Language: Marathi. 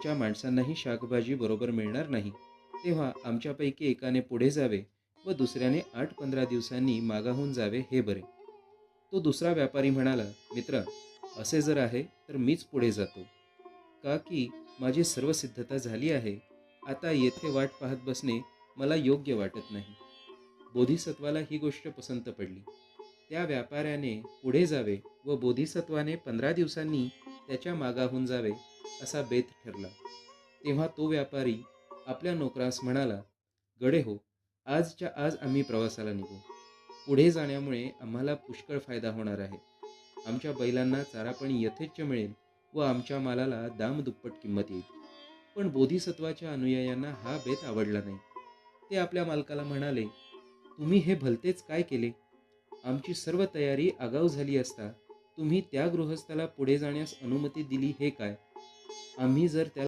आमच्या माणसांनाही शाकभाजी बरोबर मिळणार नाही. तेव्हा आमच्यापैकी एकाने पुढे जावे व दुसऱ्याने आठ पंधरा दिवसांनी मागाहून जावे हे बरे. तो दुसरा व्यापारी म्हणाला मित्र असे जर आहे तर मीच पुढे जातो. का की माझी सर्व सिद्धता झाली आहे. आता येथे वाट पाहत बसणे मला योग्य वाटत नाही. बोधिसत्वाला ही गोष्ट पसंत पडली. त्या व्यापाऱ्याने पुढे जावे व बोधिसत्वाने पंधरा दिवसांनी त्याच्या मागाहून जावे असा बेत ठरला. तेव्हा तो व्यापारी आपल्या नोकरास म्हणाला गडे हो आजच्या आज आम्ही प्रवासाला निघू. पुढे जाण्यामुळे आम्हाला पुष्कळ फायदा होणार आहे. आमच्या बैलांना चारा पण यथेच्छ मिळेल व आमच्या मालाला दाम दुप्पट किंमत येईल. पण बोधिसत्वाच्या अनुयायांना हा बेत आवडला नाही. ते आपल्या मालकाला म्हणाले तुम्ही हे भलतेच काय केले? आमची सर्व तयारी आगाऊ झाली असता तुम्ही त्या गृहस्थाला पुढे जाण्यास अनुमती दिली हे काय? आम्ही जर त्या